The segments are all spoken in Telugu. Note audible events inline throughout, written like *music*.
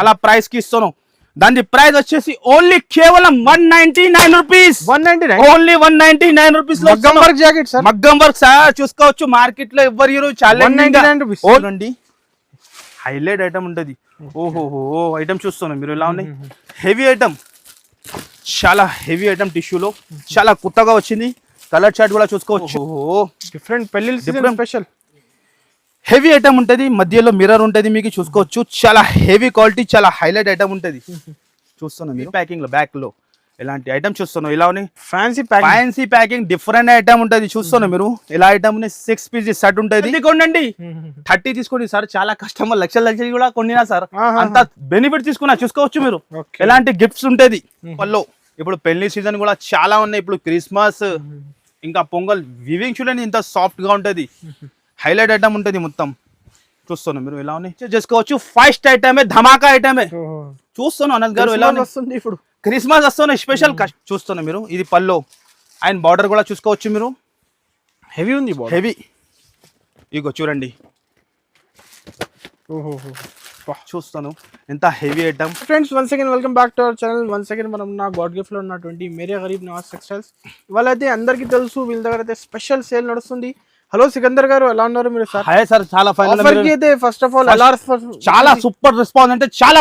అలా ప్రైస్కి ఇస్తాను దాని ప్రైస్ వచ్చేసి ఓన్లీ కేవలం one ninety nine rupees one ninety nine only one ninety nine rupees మగ్గం వర్క్ జాకెట్ సార్ మగ్గం వర్క్ సార్ చూసుకోవచ్చు. మార్కెట్లో ఎవరు హీరో చాలా 199 rupees. అండి హైలైట్ ఐటమ్ ఉంటది. ఓహో ఐటమ్ చూస్తున్నాం. మీరు ఎలా ఉన్నాయి? హెవీ ఐటమ్ చాలా హెవీ ఐటమ్ టిష్యూలో చాలా కొత్తగా వచ్చింది. కలర్ చార్ట్ కూడా చూసుకోవచ్చు. డిఫరెంట్ పెళ్ళి. స్పెషల్ హెవీ ఐటమ్ ఉంటది మధ్యలో మిర్రర్ ఉంటది మీకు చూసుకోవచ్చు. చాలా హెవీ క్వాలిటీ చాలా హైలైట్ ఐటమ్ ఉంటది. చూస్తున్నాం మీరు? ప్యాకింగ్లో బ్యాక్లో ఇలాంటి ఐటమ్ చూస్తున్నాం ఇలా ఉన్నాయి? Fancy pack fancy packing different item ఉంటది. చూస్తున్నాం మీరు? ఇలా ఐటమ్ సిక్స్ పీస్ సెట్ ఉంటది. కొనండి. థర్టీ తీసుకోండి సార్. చాలా కస్టమర్ లక్షల లక్షలు కూడా కొనినా సార్. అంత బెనిఫిట్ తీసుకున్నా చూసుకోవచ్చు మీరు. ఎలాంటి గిఫ్ట్స్ ఉంటది? వాళ్ళు ఇప్పుడు పెళ్ళి సీజన్ కూడా చాలా ఉన్నాయి. ఇప్పుడు క్రిస్మస్ ఇంకా పొంగల్ వివింగ్ చూడండి ఇంత సాఫ్ట్గా ఉంటది. హైలైట్ ఐటమ్ ఉంటది మొత్తం. చూస్తున్నాం మీరు ఎలా ఉన్నాయి? చేసుకోవచ్చు. ఫస్ట్ ఐటమే ధమాకా ఐటమే చూస్తున్నాం అనంత్ గారు ఎలా వస్తుంది ఇప్పుడు. క్రిస్మస్ వస్తున్న స్పెషల్ చూస్తున్నాం మీరు. ఇది పల్లో అండ్ బార్డర్ కూడా చూసుకోవచ్చు మీరు. హెవీ ఉంది హెవీ ఇగో చూడండి. చూస్తాను ఎంత heavy item friends one second welcome back to our channel one second మనం నా గాడ్ గిఫ్ట్లో ఉన్నటువంటి మేరే గరీబ్ నవాజ్ టెక్స్టైల్స్ ఇవాళ అయితే అందరికీ తెలుసు వీళ్ళ దగ్గర అయితే స్పెషల్ సేల్ నడుస్తుంది. హలో సికందర్ గారు ఎలా ఉన్నారు మీరు సార్? హాయ్ సార్ చాలా అయితే ఫస్ట్ ఆఫ్ ఆల్ ఎలా చాలా సూపర్ రెస్పాన్స్ అంటే చాలా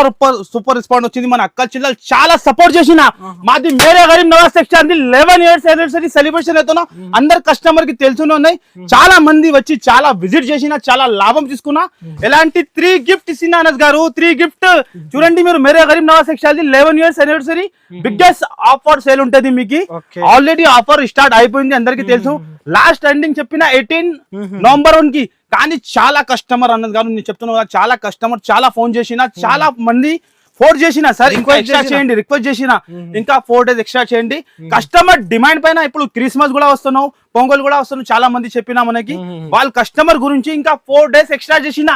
సూపర్ రెస్పాన్స్ వచ్చింది. మన అక్క చెల్లెలు చాలా సపోర్ట్ చేసిన. మాది Mere Garib Nawaz section eleven years anniversary celebration అవుతున్నా. అందరు కస్టమర్కి తెలుసునే ఉన్నాయి. చాలా మంది వచ్చి చాలా విజిట్ చేసిన చాలా లాభం తీసుకున్నా. ఎలాంటి త్రీ గిఫ్ట్ ఇచ్చిన అనస్ గారు? త్రీ గిఫ్ట్ చూడండి మీరు Mere Garib Nawaz section eleven years anniversary biggest offer sale ఉంటది మీకు. ఆల్రెడీ ఆఫర్ స్టార్ట్ అయిపోయింది. అందరికి తెలుసు. లాస్ట్ ఎండింగ్ చెప్పిన ఎయిటీన్ నవంబర్ వన్కి కానీ చాలా కస్టమర్ అన్నది కాదు నేను చెప్తున్నా కదా, చాలా కస్టమర్ చాలా ఫోన్ చేసిన చాలా మంది ఫోర్ చేసిన సార్ ఇంకా ఎక్స్ట్రా. చేయండి రిక్వెస్ట్ చేసిన. ఇంకా ఫోర్ డేస్ ఎక్స్ట్రా చేయండి. కస్టమర్ డిమాండ్ పైన ఇప్పుడు క్రిస్మస్ కూడా వస్తున్నావు పొంగల్ కూడా వస్తున్నావు చాలా మంది చెప్పిన మనకి. వాళ్ళ కస్టమర్ గురించి ఇంకా ఫోర్ డేస్ ఎక్స్ట్రా చేసిన.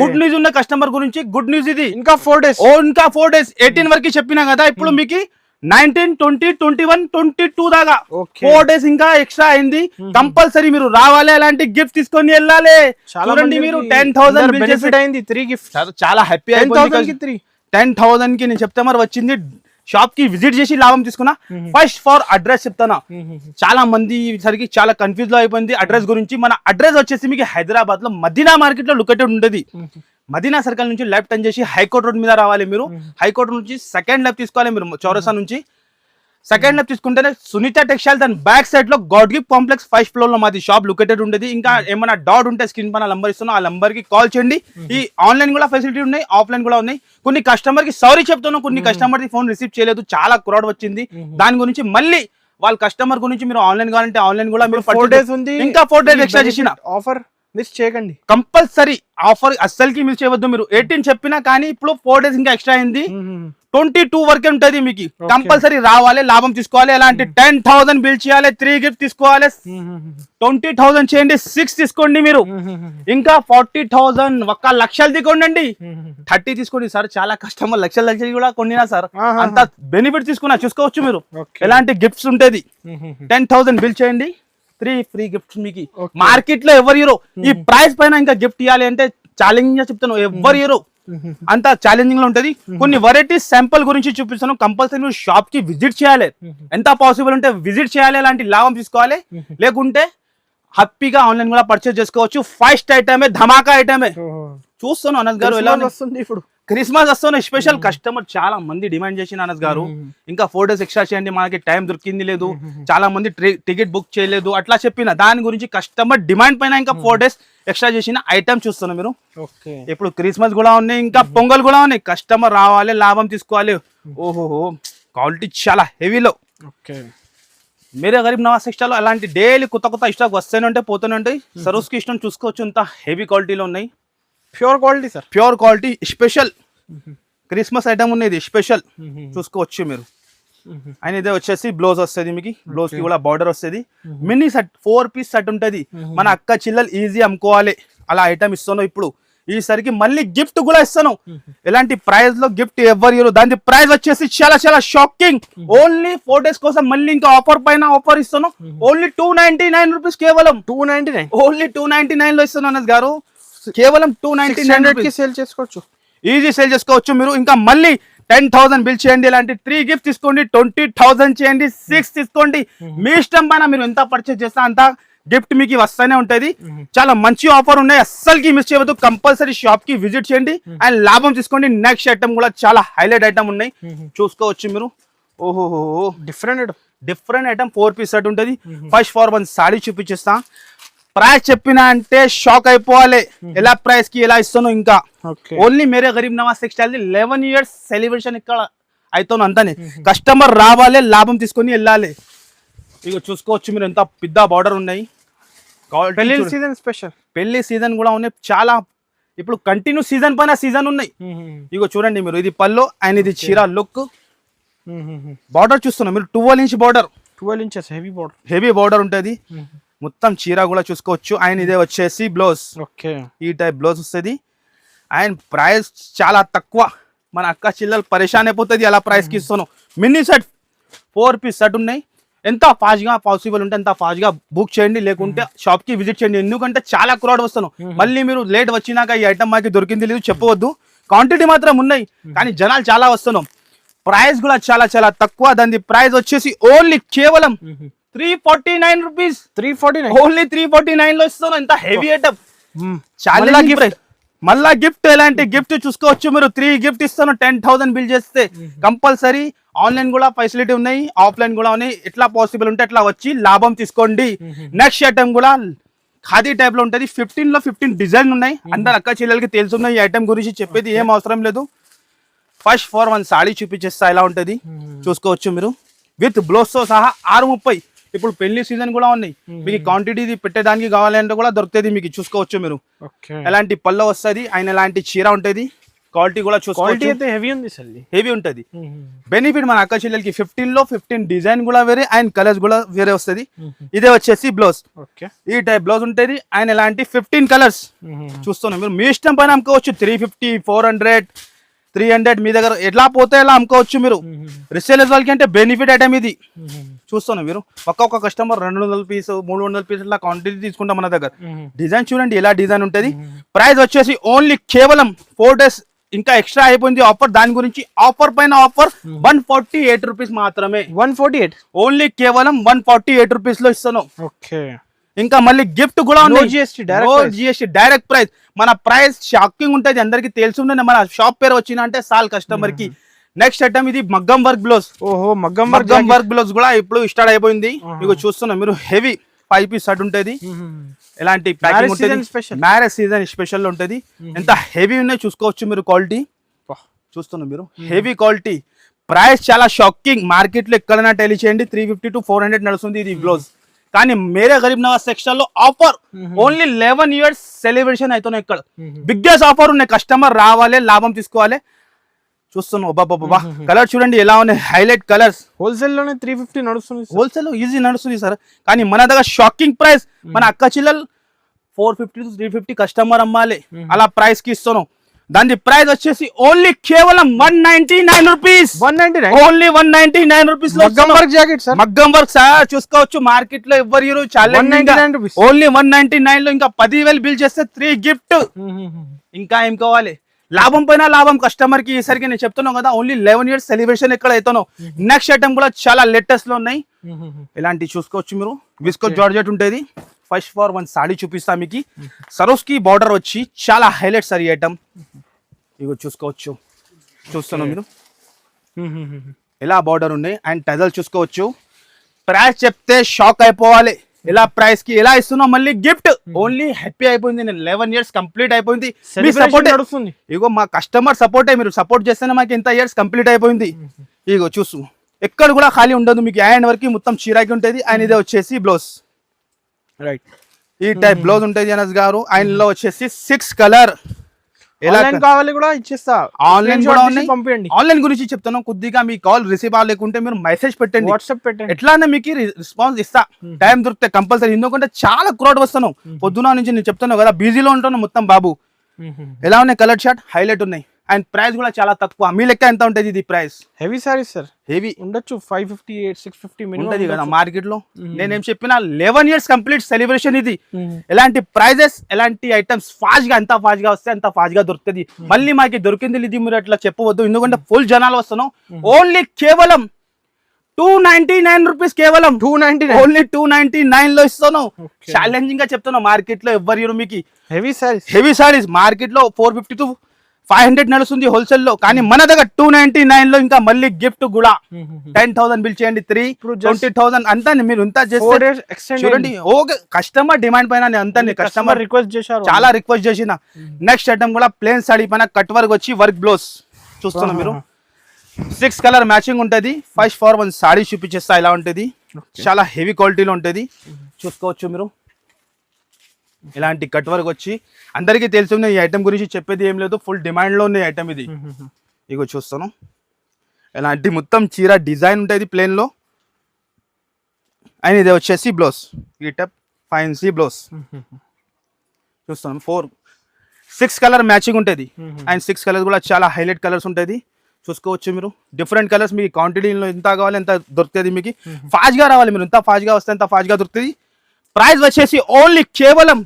గుడ్ న్యూస్ ఉన్న కస్టమర్ గురించి గుడ్ న్యూస్ ఇది. ఇంకా ఫోర్ డేస్ ఓ ఇంకా ఫోర్ డేస్ ఎయిటీన్ వరకు చెప్పినా కదా ఇప్పుడు మీకు nineteen twenty twenty one twenty two దాకా. ఫోర్ డేస్ ఇంకా ఎక్స్ట్రా అయింది. కంపల్సరీ మీరు రావాలి అలాంటి గిఫ్ట్ తీసుకొని వెళ్ళాలి. చూడండి మీరు టెన్ థౌసండ్ బెనిఫిట్ అయింది త్రీ గిఫ్ట్ చాలా హ్యాపీ టెన్ థౌసండ్కి త్రీ టెన్ థౌసండ్కి నేను చెప్తే మరి వచ్చింది. షాప్కి విజిట్ చేసి లాభం తీసుకున్నా. ఫస్ట్ ఫర్ అడ్రస్ చెప్తానా. చాలా మంది సరికి చాలా కన్ఫ్యూజ్లో అయిపోయింది. అడ్రస్ గురించి మన అడ్రస్ వచ్చేసి మీకు హైదరాబాద్లో మదీనా మార్కెట్లో లొకేటెడ్ ఉండేది. మదీనా సర్కిల్ నుంచి లెఫ్ట్ టర్న్ చేసి హైకోర్ట్ రోడ్ మీద రావాలి మీరు. హైకోర్ట్ నుంచి సెకండ్ లెఫ్ట్ తీసుకోవాలి మీరు చౌరసా నుంచి. సెకండ్ లెఫ్ట్ తీసుకుంటేనే సునీత టెక్స్టైల్ దాని బ్యాక్ సైడ్లో గాడ్ గిఫ్ట్ కాంప్లెక్స్ ఫస్ట్ ఫ్లోర్లో మాది షాప్ లొకేటెడ్ ఉండేది. ఇంకా ఏమైనా డౌట్ ఉంటే స్క్రీన్ పైన నంబర్ ఇస్తున్నా ఆ నంబర్కి కాల్ చేయండి. ఈ ఆన్లైన్ కూడా ఫెసిలిటీ ఉన్నాయి ఆఫ్లైన్ కూడా ఉన్నాయి. కొన్ని కస్టమర్కి సారీ చెప్తున్నాను కొన్ని కస్టమర్కి ఫోన్ రిసీవ్ చేయలేదు. చాలా క్రౌడ్ వచ్చింది. దాని గురించి మళ్ళీ వాళ్ళ కస్టమర్ గురించి మీరు ఆన్లైన్ కావాలంటే ఆన్లైన్ కూడా మీరు ఫోర్ డేస్ ఉంది. ఇంకా ఫోర్ డేస్ ఎక్స్ట్రా చేసిన. ఆఫర్ మిస్ చేయకండి. కంపల్సరీ ఆఫర్ అస్సలకి మిస్ చేయవద్దు మీరు. ఎయిటీన్ చెప్పినా కానీ ఇప్పుడు ఫోర్ డేస్ ఇంకా ఎక్స్ట్రా అయింది. ట్వంటీ టూ వరకే ఉంటది మీకు. కంపల్సరీ రావాలి లాభం తీసుకోవాలి. అలాంటి టెన్ థౌసండ్ బిల్ చేయాలి త్రీ గిఫ్ట్ తీసుకోవాలి. ట్వంటీ థౌసండ్ చేయండి సిక్స్ తీసుకోండి మీరు. ఇంకా ఫార్టీ థౌసండ్ ఒక్క లక్షలు తీసుకోండి థర్టీ తీసుకోండి సార్. చాలా కస్టమర్ లక్షల లక్షలు కూడా కొనినా సార్. అంత బెనిఫిట్ తీసుకున్నా చూసుకోవచ్చు మీరు. ఎలాంటి గిఫ్ట్స్ ఉంటది. టెన్ థౌసండ్ బిల్ చేయండి. త్రీ ఫ్రీ గిఫ్ట్స్ మీకు. మార్కెట్లో ఎవరు హీరో ఈ ప్రైస్ పైన ఇంకా గిఫ్ట్ ఇవ్వాలి అంటే ఛాలెంజింగ్గా చెప్తాను ఎవరు హీరో అంత ఛాలెంజింగ్లో ఉంటది కొన్ని వెరైటీస్ శాంపుల్ గురించి చూపిస్తాను. కంపల్సరీ షాప్కి విజిట్ చేయాలి. ఎంత పాసిబుల్ ఉంటే విజిట్ చేయాలి అలాంటి లాభం తీసుకోవాలి. లేకుంటే హ్యాపీగా ఆన్లైన్ కూడా పర్చేస్ చేసుకోవచ్చు. ఫస్ట్ ఐటమే ధమాకా ఐటమే చూస్తాను అనంత్ గారు ఎలా? వస్తుంది ఇప్పుడు. క్రిస్మస్ వస్తున్న స్పెషల్ కస్టమర్ చాలా మంది డిమాండ్ చేసిన అనస్ గారు. ఇంకా ఫోర్ డేస్ ఎక్స్ట్రా చేయండి మనకి టైం దొరికింది లేదు. చాలా మంది టికెట్ బుక్ చేయలేదు. అట్లా చెప్పిన దాని గురించి కస్టమర్ డిమాండ్ పైన ఇంకా ఫోర్ డేస్ ఎక్స్ట్రా చేసిన ఐటమ్ చూస్తున్నారు మీరు. ఇప్పుడు క్రిస్మస్ కూడా ఉన్నాయి ఇంకా పొంగల్ కూడా ఉన్నాయి. కస్టమర్ రావాలి లాభం తీసుకోవాలి. ఓహోహో క్వాలిటీ చాలా హెవీలో మీరే గరీబ్ నవాజ్ ఇష్టాలు అలాంటి డైలీ కొత్త కొత్త ఇష్టాలు వస్తూనే ఉంటాయి పోతూనే ఉంటాయి. సర్వీస్కి ఇష్టం చూసుకోవచ్చు ఇంత హెవీ క్వాలిటీలో ఉన్నాయి. Pure quality sir pure quality special Christmas item ఉన్నది స్పెషల్ చూసుకోవచ్చు మీరు. అండ్ ఇదే వచ్చేసి బ్లౌజ్ వస్తుంది మీకు. బ్లౌజ్కి కూడా బార్డర్ వస్తుంది. Mini set four piece set ఉంటది. మన అక్క చిల్లలు ఈజీ అమ్ముకోవాలి. అలా ఐటమ్ ఇస్తాను ఇప్పుడు. ఈసరికి మళ్ళీ గిఫ్ట్ కూడా ఇస్తాను ఎలాంటి ప్రైస్లో గిఫ్ట్ ఎవరు ఇవ్వరు దాని ప్రైస్ వచ్చేసి చాలా చాలా షాకింగ్ ఓన్లీ ఫోర్ డేస్ కోసం మళ్ళీ ఇంకా ఆఫర్ పైన ఆఫర్ ఇస్తాను only two ninety nine rupees కేవలం. Two ninety nine only two ninety నైన్లో ఇస్తాను అన్నది గారు. కేవలం టూ నైన్టీ హండ్రెడ్కి సేల్ చేసుకోవచ్చు. ఈజీ సేల్ చేసుకోవచ్చు. మీరు ఇంకా మళ్ళీ టెన్ థౌసండ్ బిల్ చేయండి. ఇలాంటి త్రీ గిఫ్ట్ తీసుకోండి. ట్వంటీ థౌసండ్ చేయండి. సిక్స్ తీసుకోండి. మీ ఇష్టం పైన మీరు ఎంత పర్చేస్ చేస్తా అంత గిఫ్ట్ మీకు వస్తూనే ఉంటది చాలా మంచి ఆఫర్ ఉన్నాయి. అస్సలకి మిస్ చేయవద్దు. కంపల్సరీ షాప్కి విజిట్ చేయండి. అండ్ లాభం తీసుకోండి. నెక్స్ట్ ఐటమ్ కూడా చాలా హైలైట్ ఐటమ్ ఉన్నాయి. చూసుకోవచ్చు మీరు. ఓహోహో different different item four piece set ఉంటుంది. ఫస్ట్ ఫార్ వన్ సాడీ చూపించేస్తా. ప్రైస్ చెప్పిన అంటే షాక్ అయిపోవాలి. ఎలా ప్రైస్కి ఎలా ఇస్తాను ఇంకా. Only Mere Garib Nawaz textile eleven years celebration ఇక్కడ అవుతాను అంతానే. కస్టమర్ రావాలి లాభం తీసుకొని వెళ్ళాలి. ఇక చూసుకోవచ్చు మీరు ఎంత పెద్ద బార్డర్ ఉన్నాయి. పెళ్ళి. సీజన్ స్పెషల్ పెళ్ళి సీజన్ కూడా ఉన్నాయి. చాలా ఇప్పుడు కంటిన్యూ సీజన్ పైన సీజన్ ఉన్నాయి. ఇగో చూడండి మీరు ఇది పల్లో అండ్ ఇది చీర లుక్ బార్డర్ చూస్తున్నా మీరు twelve inch border twelve inches heavy border heavy border ఉంటుంది. మొత్తం చీర కూడా చూసుకోవచ్చు. అండ్ ఇదే వచ్చేసి బ్లౌజ్. ఓకే. ఈ టైప్ బ్లౌజ్ వస్తుంది. అండ్ ప్రైస్ చాలా తక్కువ. మన అక్క చిల్లలు పరేషాన్ అయిపోతుంది. అలా ప్రైస్కి ఇస్తాను. Mini set four piece set ఉన్నాయి. ఎంత ఫాస్ట్గా పాసిబుల్ ఉంటే ఎంత ఫాస్ట్గా బుక్ చేయండి. లేకుంటే షాప్కి విజిట్ చేయండి. ఎందుకంటే చాలా క్రౌడ్ వస్తాను. మళ్ళీ మీరు లేట్ వచ్చినాక ఈ ఐటమ్ మాకు దొరికింది లేదు చెప్పవద్దు. క్వాంటిటీ మాత్రం ఉన్నాయి. కానీ జనాలు చాలా వస్తున్నాం. ప్రైస్ కూడా చాలా చాలా తక్కువ. దాని ప్రైస్ వచ్చేసి ఓన్లీ కేవలం three forty nine rupees. Three forty nine? Only three forty నైన్లో ఇస్తాను ఎంత హెవీ ఐటమ్ చాలా గిఫ్ట్. మళ్ళా గిఫ్ట్ ఎలాంటి గిఫ్ట్ చూసుకోవచ్చు మీరు? త్రీ గిఫ్ట్ ఇస్తాను టెన్ థౌసండ్ బిల్ చేస్తే. కంపల్సరీ ఆన్లైన్ కూడా ఫెసిలిటీ ఉన్నాయి ఆఫ్లైన్ కూడా ఉన్నాయి. ఎట్లా పాసిబుల్ ఉంటే అట్లా వచ్చి లాభం తీసుకోండి. నెక్స్ట్ ఐటమ్ కూడా ఖాదీ టైప్లో ఉంటది. ఫిఫ్టీన్లో ఫిఫ్టీన్ డిజైన్ ఉన్నాయి. అందరు అక్క చెల్లెలకి తెలుసున్నాయి ఈ ఐటమ్ గురించి చెప్పేది ఏం అవసరం లేదు. ఫస్ట్ ఫోర్ వన్ సాడీ చూపించేస్తా ఎలా ఉంటది? చూసుకోవచ్చు మీరు. విత్ బ్లౌజ్తో సహా ఆరు ముప్పై. ఇప్పుడు పెళ్ళి సీజన్ కూడా ఉన్నాయి. మీకు క్వాంటిటీ పెట్టేదానికి కావాలంటే కూడా దొరుకుతుంది మీకు చూసుకోవచ్చు మీరు. ఎలాంటి పళ్ళ వస్తుంది ఆయన ఎలాంటి చీర ఉంటది క్వాలిటీ కూడా క్వాలిటీ చూసుకోవచ్చు హెవీ ఉంది హెవీ ఉంటది. బెనిఫిట్ మన అక్క చెల్లెలకి ఫిఫ్టీన్లో ఫిఫ్టీన్ డిజైన్ కూడా వేరే అండ్ కలర్స్ కూడా వేరే వస్తుంది. ఇదే వచ్చేసి బ్లౌజ్ ఈ టైప్ బ్లౌజ్ ఉంటుంది అండ్ ఎలాంటి ఫిఫ్టీన్ కలర్స్ చూస్తున్నాం మీరు. మీ ఇష్టం పైన అమ్ముకోవచ్చు. Three fifty four hundred three hundred మీ దగ్గర ఎట్లా పోతే ఎలా అమ్ముకోవచ్చు మీరు. రిసేలర్స్ వాళ్ళకి అంటే బెనిఫిట్ ఐటమ్ ఇది. చూస్తున్నాం మీరు. ఒక్కొక్క కస్టమర్ రెండు వందల పీస్ మూడు వందల పీస్ ఇట్లా క్వాంటిటీ తీసుకుంటాం మన దగ్గర. డిజైన్ చూడండి ఎలా డిజైన్ ఉంటుంది. ప్రైస్ వచ్చేసి ఓన్లీ కేవలం ఫోర్ డేస్ ఇంకా ఎక్స్ట్రా అయిపోయింది ఆఫర్ దాని గురించి ఆఫర్ పైన offer one forty eight rupees మాత్రమే. వన్ ఫార్టీ ఎయిట్ ఓన్లీ కేవలం వన్ ఫార్టీ ఎయిట్ రూపీస్లో ఇస్తాను. ఓకే. ఇంకా మళ్ళీ గిఫ్ట్ కూడా price. జిఎస్టీ డైరెక్ట్ ప్రైస్ మన ప్రైస్ షాకింగ్ ఉంటది అందరికి తెలిసి మన షాప్ పేరు వచ్చిన అంటే సాల్ కస్టమర్కి. నెక్స్ట్ ఐటమ్ ఇది మగ్గం వర్క్ బ్లౌజ్ ఓహో మగ్గం మగ్గం వర్క్ బ్లౌజ్ కూడా ఇప్పుడు స్టార్ట్ అయిపోయింది. ఇక చూస్తున్నాం మీరు హెవీ ఫైవ్ పీస్ షర్ట్ ఉంటది. ఎలాంటి ప్యాకింగ్ ఉంటుంది. మ్యారేజ్ సీజన్ స్పెషల్ ఉంటది. ఎంత హెవీ ఉన్నాయి చూసుకోవచ్చు మీరు క్వాలిటీ చూస్తున్నాం మీరు. హెవీ క్వాలిటీ ప్రైస్ చాలా షాకింగ్ మార్కెట్లో ఎక్కడైనా టెలి చేయండి. Three fifty to four hundred నడుస్తుంది ఇది బ్లౌజ్ కానీ మేరే గరీబ్ నవాజ్ సెక్షన్లో offer only eleven years celebration అవుతున్నాయి ఇక్కడ. బిగ్గెస్ట్ ఆఫర్ ఉన్నాయి కస్టమర్ రావాలి లాభం తీసుకోవాలి. చూస్తున్నాం బాబా కలర్ చూడండి ఎలా ఉన్నాయి? హైలైట్ కలర్స్ హోల్సేల్లోనే త్రీ ఫిఫ్టీ నడుస్తుంది. హోల్సేల్ ఈజీ నడుస్తుంది సార్. కానీ మన దగ్గర షాకింగ్ ప్రైస్ మన అక్క చిల్లలు four fifty to three fifty customer అమ్మాలి. అలా ప్రైస్కి ఇస్తున్నాం. దాని ప్రైస్ వచ్చేసి ఓన్లీ కేవలం one ninety nine rupees one ninety nine only one ninety nine rupees మగ్గం వర్క్ జాకెట్ సార్ మగ్గం వర్క్ సార్ చూసుకోవచ్చు మార్కెట్లో ఎవరు ఇరు చాలా 199 rupees. ఓన్లీ వన్ నైన్టీ నైన్లో ఇంకా పదివేలు బిల్ చేస్తే త్రీ గిఫ్ట్ ఇంకా ఏం కావాలి లాభం పైన లాభం. కస్టమర్కి ఈసరికి నేను చెప్తున్నాను కదా ఓన్లీ లెవెన్ ఇయర్స్ సెలబ్రేషన్ ఎక్కడ అవుతానో. నెక్స్ట్ ఐటమ్ కూడా చాలా లేటెస్ట్లో ఉన్నాయి. ఇలాంటి చూసుకోవచ్చు మీరు. విస్కో జార్జెట్ ఉంటుంది. ఫస్ట్ ఫార్ వన్ సాడీ చూపిస్తా మీకు. సరోస్కి బార్డర్ వచ్చి చాలా హైలైట్ సార్ ఈ ఐటమ్ ఇగో చూసుకోవచ్చు. చూస్తున్నాం మీరు? ఎలా బార్డర్ ఉన్నాయి అండ్ టజల్ చూసుకోవచ్చు. ప్రైస్ చెప్తే షాక్ అయిపోవాలి. ఎలా ప్రైస్కి ఎలా ఇస్తున్నాం మళ్ళీ గిఫ్ట్ ఓన్లీ హ్యాపీ అయిపోయింది. నేను లెవెన్ ఇయర్స్ కంప్లీట్ అయిపోయింది. మీ సపోర్ట్ నడుస్తుంది. ఇగో మా కస్టమర్ సపోర్టే మీరు సపోర్ట్ చేస్తేనే మాకు ఎంత ఇయర్స్ కంప్లీట్ అయిపోయింది. ఇగో చూసు. ఎక్కడ కూడా ఖాళీ ఉండదు. మీకు హ్యాండ్ వరకు మొత్తం చీరాకి ఉంటుంది. అండ్ ఇదే వచ్చేసి బ్లౌజ్ రైట్ ఈ టైప్ బ్లౌజ్ ఉంటుంది అనస్ గారు. ఆయనలో వచ్చేసి సిక్స్ కలర్ ఆన్లైన్ కావాలి కూడా ఇచ్చేస్తా. ఆన్లైన్ Screenshot కూడా తీసి ఉన్నాయి పంపించండి ఆన్లైన్ గురించి చెప్తాను. కొద్దిగా మీ కాల్ రిసీవ్ అవ్వలేకుంటే మీరు మెసేజ్ పెట్టండి. వాట్సాప్ పెట్టండి. ఎట్లానే మీకు రెస్పాన్స్ ఇస్తా. టైం దొరికితే కంపల్సరీ ఎందుకంటే చాలా క్రౌడ్ వస్తాను పొద్దున నుంచి నేను చెప్తాను కదా బిజీలో ఉంటాను మొత్తం బాబు. ఎలా ఉన్నాయి కలర్ షార్ట్ హైలైట్ ఉన్నాయి. అండ్ ప్రైస్ కూడా చాలా తక్కువ. మీ లెక్క ఎంత ఉంటుంది ఇది price? Heavy sarees sir heavy ఉండొచ్చు. Five fifty eight six fifty ఉంటది కదా మార్కెట్లో నేనేం చెప్పిన లెవెన్ ఇయర్స్ కంప్లీట్ సెలబ్రేషన్ ఇది. ఎలాంటి ప్రైజెస్ ఎలాంటి ఐటమ్స్ ఫాస్ట్గా ఎంత ఫాస్ట్గా వస్తే అంత ఫాస్ట్గా దొరుకుతుంది. మళ్ళీ మాకి దొరికింది ఇది మీరు అట్లా చెప్పవద్దు. ఎందుకంటే ఫుల్ జనాలు వస్తున్నాం. ఓన్లీ కేవలం టూ నైన్టీ నైన్ రూపీస్ కేవలం. Two ninety only two ninety నైన్లో ఇస్తాను ఛాలెంజింగ్గా చెప్తున్నా మార్కెట్లో ఇవ్వరు మీకు. హెవీ సారీస్ హెవీ సారీస్ మార్కెట్లో four fifty to five hundred నడుస్తుంది హోల్సేల్లో కానీ మన దగ్గర టూ నైన్టీ నైన్లో ఇంకా మళ్ళీ గిఫ్ట్ కూడా. టెన్ థౌసండ్ బిల్ చేయండి త్రీ ట్వంటీ థౌసండ్ అంతా మీరు ఇంత చూడండి ఓకే కస్టమర్ డిమాండ్ పైన అంతా కస్టమర్ కస్టమర్ రిక్వెస్ట్ చేశారు. చాలా రిక్వెస్ట్ చేసిన. నెక్స్ట్ ఐటమ్ కూడా ప్లేన్ సాడీ పైన కట్ వర్క్ వచ్చి వర్క్ బ్లౌజ్ చూస్తున్నా మీరు. సిక్స్ కలర్ మ్యాచింగ్ ఉంటుంది. ఫస్ట్ ఫార్ వన్ సాడీ చూపించేస్తా ఇలా ఉంటుంది. చాలా హెవీ క్వాలిటీలో ఉంటుంది. చూసుకోవచ్చు మీరు. ఇలాంటి కట్ వర్క్ వచ్చి అందరికీ తెలుసు ఈ ఐటమ్ గురించి చెప్పేది ఏం లేదు ఫుల్ డిమాండ్లో ఉన్న ఐటమ్ ఇది. *laughs* ఇగో చూస్తాను. ఇలాంటి మొత్తం చీర డిజైన్ ఉంటుంది ప్లేన్లో అండ్ ఇది వచ్చేసి బ్లౌజ్ ఈ టైప్ ఫైన్సీ బ్లౌజ్ చూస్తాను ఫోర్ సిక్స్ కలర్ మ్యాచింగ్ ఉంటుంది. అండ్ సిక్స్ కలర్స్ కూడా చాలా హైలైట్ కలర్స్ ఉంటుంది. చూసుకోవచ్చు మీరు. డిఫరెంట్ కలర్స్ మీకు క్వాంటిటీలో ఎంత కావాలి ఎంత దొరుకుతుంది మీకు. ఫాస్ట్గా రావాలి మీరు. ఎంత ఫాస్ట్గా వస్తే ఎంత ఫాస్ట్గా దొరుకుతుంది. ప్రైస్ వచ్చేసి ఓన్లీ కేవలం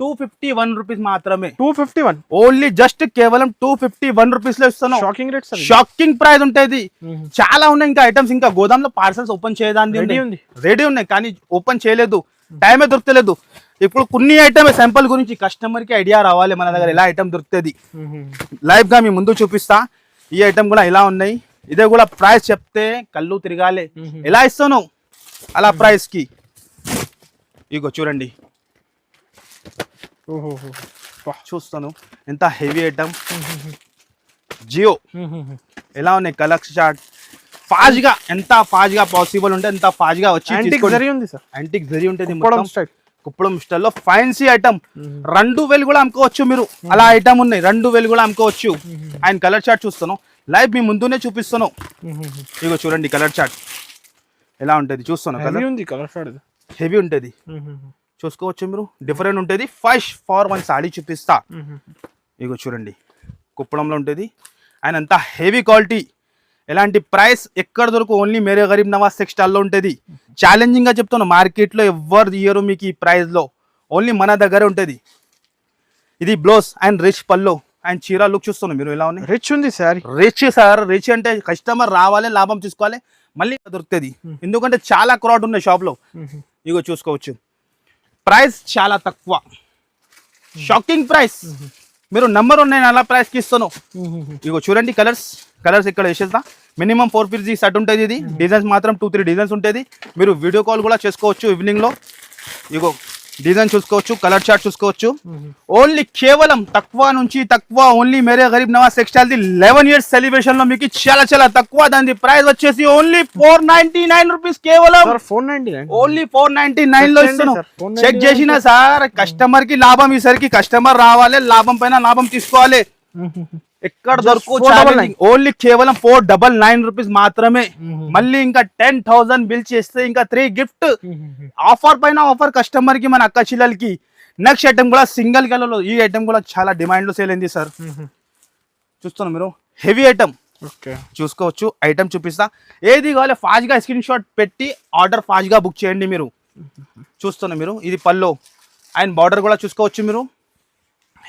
టూ ఫిఫ్టీ వన్ రూపీస్ మాత్రమే. Two fifty one? Only just కేవలం టూ ఫిఫ్టీ వన్ రూపీస్లో ఇస్తాను షాకింగ్ రేట్ షాకింగ్ ప్రైస్ ఉంటుంది. చాలా ఉన్నాయి ఇంకా ఐటమ్స్ ఇంకా గోదాంలో పార్సల్స్ ఓపెన్ చేయడానికి. రెడీ ఉన్నాయి. కానీ ఓపెన్ చేయలేదు. టైమే దొరకలేదు. ఇప్పుడు కొన్ని ఐటమ్ శాంపుల్ గురించి కస్టమర్కి ఐడియా రావాలి మన దగ్గర. ఎలా ఐటమ్ దొరుకుతుంది. లైవ్గా మీ ముందు చూపిస్తా. ఈ ఐటమ్ కూడా ఇలా ఉన్నాయి. ఇదే కూడా ప్రైస్ చెప్తే కళ్ళు తిరగాలి. ఎలా ఇస్తాను అలా ప్రైస్కి. ఇగో చూడండి. చూస్తాను. ఎంత హెవీ ఐటమ్. జియో. ఎలా ఉన్నాయి కలర్స్ చార్ట్? ఫాస్ట్గా ఎంత ఫాస్ట్గా పాసిబుల్ ఉంటే ఎంత ఫాస్ట్గా వచ్చి యాంటిక్. జరీ ఉంది సార్ యాంటిక్ జరీ ఉంటుంది కుప్పడం మొత్తం స్టైల్ కుప్పడం స్టైల్లో ఫైన్సీ ఐటమ్ రెండు వేలు కూడా అమ్ముకోవచ్చు మీరు. అలా ఐటమ్ ఉన్నాయి. రెండు వేలు కూడా అమ్ముకోవచ్చు. ఆయన కలర్ చార్ట్ చూస్తాను. లైవ్ మీ ముందునే చూపిస్తాను. ఇగో చూడండి కలర్ చార్ట్ ఎలా ఉంటుంది? చూస్తాను కలర్ ఉంది కలర్ షార్ట్ హెవీ ఉంటుంది. చూసుకోవచ్చు మీరు. డిఫరెంట్ ఉంటుంది. ఫస్ట్ ఫార్ వన్ సాడీ చూపిస్తా. ఇగో చూడండి. కుప్పడంలో ఉంటుంది. అండ్ అంతా హెవీ క్వాలిటీ. ఎలాంటి ప్రైస్ ఎక్కడ దొరకు ఓన్లీ మేరే గరీబ్ నవాజ్ టెక్స్టైల్లో ఉంటుంది. ఛాలెంజింగ్గా చెప్తాను మార్కెట్లో ఎవ్వరు ఇయ్యరు మీకు ఈ ప్రైస్లో. ఓన్లీ మన దగ్గర ఉంటుంది. ఇది blouse and rich pallu and చీర లుక్ చూస్తున్నాను మీరు ఎలా ఉన్నాయి? రిచ్ ఉంది సారీ. రిచ్ సార్ రిచ్ అంటే కస్టమర్ రావాలి లాభం తీసుకోవాలి మళ్ళీ దొరుకుతుంది. ఎందుకంటే చాలా క్రౌడ్ ఉన్నాయి షాప్లో ఇగో చూసుకోవచ్చు. ప్రైస్ చాలా తక్కువ. షాకింగ్ ప్రైస్ మీరు నంబర్ ఉన్నాయి అలా ప్రైస్కి ఇస్తాను. ఇగో చూడండి కలర్స్ కలర్స్ ఇక్కడ వేసేస్తా? మినిమం ఫోర్ ఫిఫ్టీ సెట్ ఉంటుంది ఇది. డిజైన్స్ మాత్రం టూ త్రీ డిజైన్స్ ఉంటుంది. మీరు వీడియో కాల్ కూడా చేసుకోవచ్చు ఈవినింగ్లో ఇగో డిజైన్ చూసుకోవచ్చు కలర్ చార్ట్ చూసుకోవచ్చు. ఓన్లీ కేవలం తక్కువ నుంచి తక్కువ only Mere Garib Nawaz textile the eleven years సెలబ్రేషన్లో మీకు చాలా చాలా తక్కువ దాని ప్రైస్ వచ్చేసి only four ninety nine rupees కేవలం ఓన్లీ ఫోర్ నైన్టీ నైన్లో ఇస్తాను చేయండి సార్. 499 చెక్ చేసిన సార్ కస్టమర్కి లాభం ఈసరికి కస్టమర్ రావాలి లాభం పైన లాభం తీసుకోవాలి. ఎక్కడ దొరకు 499. ఓన్లీ కేవలం ఫోర్ డబల్ నైన్ రూపీస్ మాత్రమే. మళ్ళీ ఇంకా టెన్ థౌసండ్ బిల్ చేస్తే ఇంకా త్రీ గిఫ్ట్ ఆఫర్ పైన ఆఫర్ కస్టమర్కి మన అక్క చిల్లలకి. నెక్స్ట్ ఐటమ్ కూడా సింగిల్ కలర్లో ఈ ఐటమ్ కూడా చాలా డిమాండ్లో సేల్ అయింది సార్. చూస్తున్నాం మీరు? హెవీ ఐటమ్ చూసుకోవచ్చు. ఐటమ్ చూపిస్తా. ఏది కావాలి ఫాస్ట్గా స్క్రీన్ షాట్ పెట్టి ఆర్డర్ ఫాస్ట్గా బుక్ చేయండి మీరు. చూస్తున్నా మీరు? ఇది పల్లో అండ్ బార్డర్ కూడా చూసుకోవచ్చు మీరు.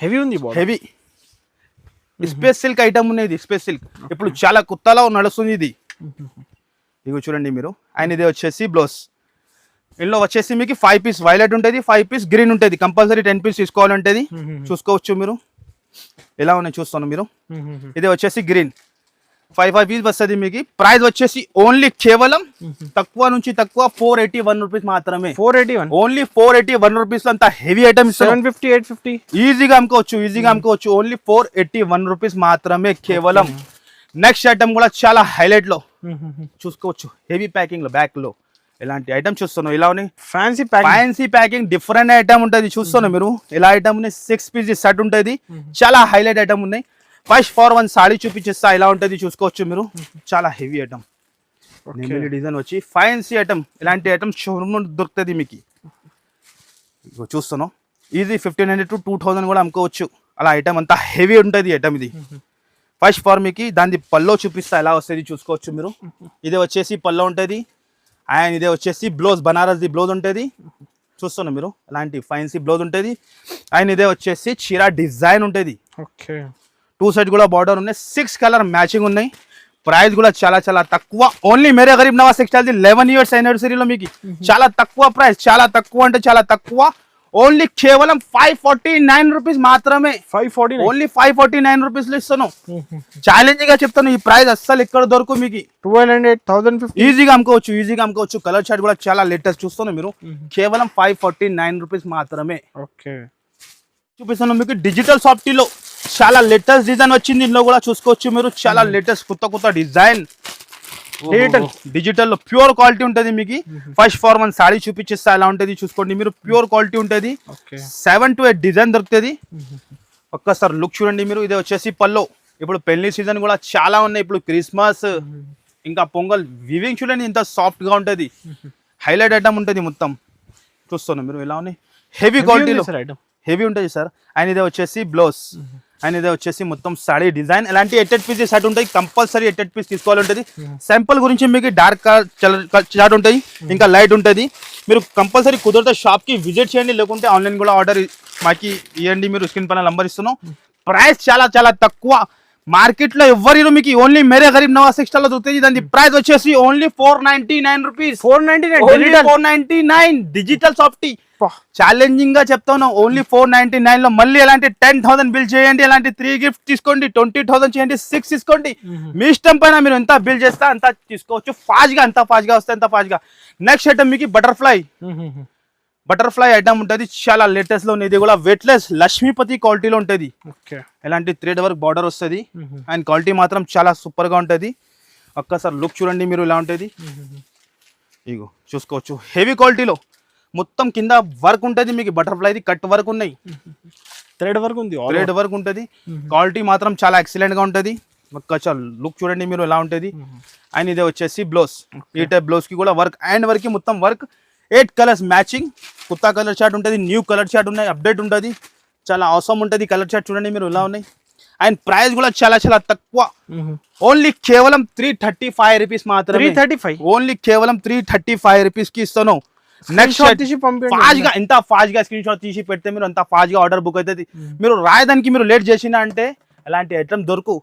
హెవీ ఉంది హెవీ స్పేస్ సిల్క్ ఐటమ్ ఉన్నది స్పేస్ సిల్క్. ఇప్పుడు చాలా కొత్తలో నడుస్తుంది ఇది. ఇగో చూడండి మీరు. అండ్ ఇది వచ్చేసి బ్లౌజ్. ఇందులో వచ్చేసి మీకు ఫైవ్ పీస్ వైలెట్ ఉంటుంది ఫైవ్ పీస్ గ్రీన్ ఉంటుంది. కంపల్సరీ టెన్ పీస్ తీసుకోవాలి ఉంటుంది చూసుకోవచ్చు మీరు. ఎలా ఉన్నాయి చూస్తాను మీరు. ఇది వచ్చేసి గ్రీన్ ఫైవ్ ఫైవ్ పీస్ వస్తుంది మీకు. ప్రైస్ వచ్చేసి ఓన్లీ కేవలం తక్కువ నుంచి తక్కువ ఫోర్ ఎయిటీ వన్ రూపీస్ మాత్రమే. Four eighty one? Only four eighty one rupees అంత heavy item seven fifty eight fifty? ఈజీగా అమ్ముకోవచ్చు ఈజీగా అమ్ముకోవచ్చు. Only four eighty one rupees మాత్రమే కేవలం. నెక్స్ట్ ఐటమ్ కూడా చాలా హైలైట్లో. చూసుకోవచ్చు. హెవీ ప్యాకింగ్లో బ్యాక్లో. ఇలాంటి ఐటమ్ చూస్తున్నావు? ఇలా ఉన్నాయి? Fancy pack fancy packing different item ఉంటుంది. చూస్తున్నావు మీరు? ఇలా ఐటమ్ ఉన్నాయి? సిక్స్ పీస్ సెట్ ఉంటుంది. చాలా హైలైట్ ఐటమ్ ఉన్నాయి. ఫస్ట్ ఫార్ వన్ సాడీ చూపించేస్తా ఇలా ఉంటుంది చూసుకోవచ్చు మీరు. చాలా హెవీ ఐటమ్. నెమిలి డిజైన్ వచ్చి ఫ్యాన్సీ ఐటమ్ ఇలాంటి ఐటమ్ షోరూమ్ నుండి దొరుకుతుంది మీకు. చూస్తున్నాం. Easy fifteen hundred to two thousand కూడా అమ్ముకోవచ్చు. అలా ఐటమ్ అంతా హెవీ ఉంటుంది ఐటమ్ ఇది. ఫస్ట్ ఫార్ మీకు దాని పల్లో చూపిస్తా ఎలా వస్తుంది చూసుకోవచ్చు మీరు. ఇది వచ్చేసి పల్లో ఉంటుంది. అండ్ ఇదే వచ్చేసి బ్లౌజ్ బనారస్ది బ్లౌజ్ ఉంటుంది. చూస్తున్నారు మీరు అలాంటి ఫైన్సీ బ్లౌజ్ ఉంటుంది. అండ్ ఇదే వచ్చేసి చీర డిజైన్ ఉంటుంది. ఓకే. టూ సైడ్ కూడా బార్డర్ ఉన్నాయి. సిక్స్ కలర్ మ్యాచింగ్ ఉన్నాయి. ప్రైస్ కూడా చాలా చాలా తక్కువ. Only Mere Garib Nawaz textile eleven years యానివర్సరీలో మీకు. చాలా తక్కువ ప్రైస్ చాలా తక్కువ అంటే చాలా తక్కువ. ఓన్లీ కేవలం ఫైవ్ ఫార్టీ నైన్ రూపీస్ మాత్రమే. Five forty only five forty nine రూపీస్లో ఇస్తాను. ఛాలెంజింగ్గా చెప్తాను ఈ ప్రైస్ అస్సలు ఎక్కడ దొరకు మీకు? ట్వెల్వ్ హండ్రెడ్ థౌసండ్ ఈజీగా అమ్ముకోవచ్చు ఈజీగా అమ్ముకోవచ్చు. కలర్ చార్ట్ కూడా చాలా లేటెస్ట్ చూస్తాను మీరు. కేవలం ఫైవ్ ఫార్టీ నైన్ రూపీస్ మాత్రమే. ఓకే. చూపిస్తాను మీకు డిజిటల్ సాఫ్టీలో చాలా లేటెస్ట్ డిజైన్ వచ్చింది. ఇందులో కూడా చూసుకోవచ్చు మీరు. చాలా లేటెస్ట్ కొత్త కొత్త డిజైన్. డిజిటల్ ప్యూర్ క్వాలిటీ ఉంటుంది మీకు. ఫస్ట్ ఫార్ వన్ సాడీ చూపించేస్తా ఎలా ఉంటుంది చూసుకోండి. మీరు ప్యూర్ క్వాలిటీ ఉంటుంది. సెవెన్ టు ఎయిట్ డిజైన్ దొరుకుతుంది. ఒక్కసారి లుక్ చూడండి మీరు. ఇది వచ్చేసి పల్లో ఇప్పుడు పెళ్ళి సీజన్ కూడా చాలా ఉన్నాయి. ఇప్పుడు క్రిస్మస్ ఇంకా పొంగల్. వివింగ్ చూడండి. ఇంత సాఫ్ట్గా ఉంటుంది. హైలైట్ ఐటమ్ ఉంటుంది మొత్తం. చూస్తున్నాం మీరు ఎలా ఉన్నాయి. హెవీ క్వాలిటీలో ఐటమ్ హెవీ ఉంటుంది సార్ అండ్ ఇదే వచ్చేసి బ్లౌజ్ అండ్ ఇదే వచ్చేసి మొత్తం సాడీ డిజైన్. ఎలాంటి ఎట్టెడ్ పీస్ సెట్ ఉంటాయి? కంపల్సరీ ఎట్టెడ్ పీస్ తీసుకోవాలి ఉంటుంది. సింపుల్ గురించి మీకు డార్క్ చార్ట్ ఉంటాయి. ఇంకా లైట్ ఉంటుంది. మీరు కంపల్సరీ కుదిరితే షాప్కి విజిట్ చేయండి లేకుంటే ఆన్లైన్ కూడా ఆర్డర్ మాకి ఇవ్వండి మీరు స్క్రీన్ పైన నంబర్ ఇస్తున్నాం. ప్రైస్ చాలా చాలా తక్కువ. మార్కెట్లో ఎవరు మీకు. ఓన్లీ మేరే గరీబ్ నవాజ్ టెక్స్టైల్లో దొరుకుతుంది దాని ప్రైస్ వచ్చేసి only four ninety nine rupees four ninety nine four ninety nine digital softy ఛాలెంజింగ్గా చెప్తాను ఓన్లీ ఫోర్ నైన్టీ నైన్లో మళ్ళీ ఎలాంటి టెన్ థౌసండ్ బిల్ చేయండి ఎలాంటి త్రీ గిఫ్ట్ తీసుకోండి ట్వంటీ థౌసండ్ చేయండి సిక్స్ తీసుకోండి. మీ ఇష్టం పైన మీరు ఎంత బిల్ చేస్తే అంత తీసుకోవచ్చు. ఫాస్ట్గా అంత ఫాస్ట్గా వస్తే అంత ఫాస్ట్గా నెక్స్ట్ ఐటమ్ మీకు బటర్ఫ్లై బటర్ఫ్లై ఐటమ్ ఉంటుంది. చాలా లేటెస్ట్లో ఇది కూడా వెయిట్లెస్ లక్ష్మీపతి క్వాలిటీలో ఉంటుంది. ఎలాంటి థ్రెడ్ వర్క్ బార్డర్ వస్తుంది. అండ్ క్వాలిటీ మాత్రం చాలా సూపర్గా ఉంటుంది. ఒక్కసారి లుక్ చూడండి మీరు ఇలా ఉంటుంది. ఇగో చూసుకోవచ్చు. హెవీ క్వాలిటీలో మొత్తం కింద వర్క్ ఉంటుంది మీకు బటర్ఫ్లైది కట్ వర్క్ ఉన్నాయి. థ్రెడ్ వరకు ఉంది థ్రెడ్ వర్క్ ఉంటుంది. క్వాలిటీ మాత్రం చాలా ఎక్సలెంట్గా ఉంటుంది. లుక్ చూడండి మీరు ఎలా ఉంటుంది. అండ్ ఇదే వచ్చేసి బ్లౌజ్ ఈ టైప్ బ్లౌజ్కి కూడా వర్క్ అండ్ వర్క్ మొత్తం వర్క్ ఎయిట్ కలర్స్ మ్యాచింగ్ కొత్త కలర్ చార్ట్ ఉంటుంది న్యూ కలర్ చార్ట్ ఉన్నాయి అప్డేట్ ఉంటుంది. చాలా అవసరం ఉంటుంది కలర్ చార్ట్ చూడండి మీరు ఎలా ఉన్నాయి. అండ్ ప్రైస్ కూడా చాలా చాలా తక్కువ. ఓన్లీ కేవలం three thirty five rupees three మాత్రమే. థర్టీ ఫైవ్ ఓన్లీ కేవలం త్రీ థర్టీ ఫైవ్ రూపీస్కి ఇస్తాను నెక్స్ట్ ఫాస్ట్గా ఎంత ఫాస్ట్గా స్క్రీన్ షాట్ తీసి పెడితే మీరు అంత ఫాస్ట్గా ఆర్డర్ బుక్ అవుతుంది మీరు రాయడానికి మీరు లేట్ చేసినా అంటే అలాంటి ఐటమ్ దొరుకు.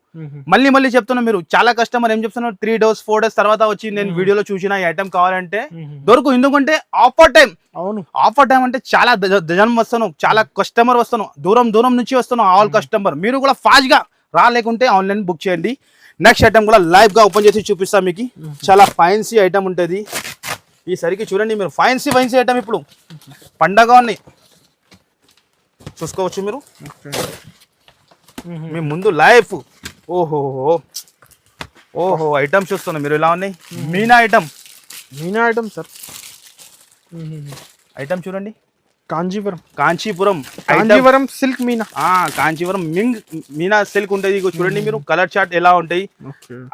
మళ్ళీ మళ్ళీ చెప్తున్నా మీరు చాలా కస్టమర్ ఏం చెప్తున్నారు? త్రీ డేస్ ఫోర్ డేస్ తర్వాత వచ్చి నేను వీడియోలో చూసిన ఈ ఐటమ్ కావాలంటే దొరుకు. ఎందుకంటే ఆఫర్ టైం అవును. ఆఫర్ టైం అంటే చాలా జనం వస్తాను చాలా కస్టమర్ వస్తాను దూరం దూరం నుంచి వస్తాను ఆల్ కస్టమర్ మీరు కూడా ఫాస్ట్గా రాలేకుంటే ఆన్లైన్ బుక్ చేయండి. నెక్స్ట్ ఐటమ్ కూడా లైవ్గా ఓపెన్ చేసి చూపిస్తాం మీకు. చాలా ఫైన్సీ ఐటమ్ ఉంటుంది. ఈసరికి చూడండి మీరు. ఫైన్సీ ఫైన్సీ ఐటమ్ ఇప్పుడు. పండగ ఉన్నాయి చూసుకోవచ్చు మీరు? మీ ముందు లైఫ్ ఓహో. ఓహో ఐటమ్ చూస్తున్నా. మీరు ఇలా ఉన్నాయి? Meena item meena item sir item చూడండి. Kanchipuram. Item Kanjeevaram silk meena. Kanchipuram మింగ్ మీనా సిల్క్ ఉంటుంది. చూడండి మీరు. కలర్ చార్ట్ ఎలా ఉంటాయి?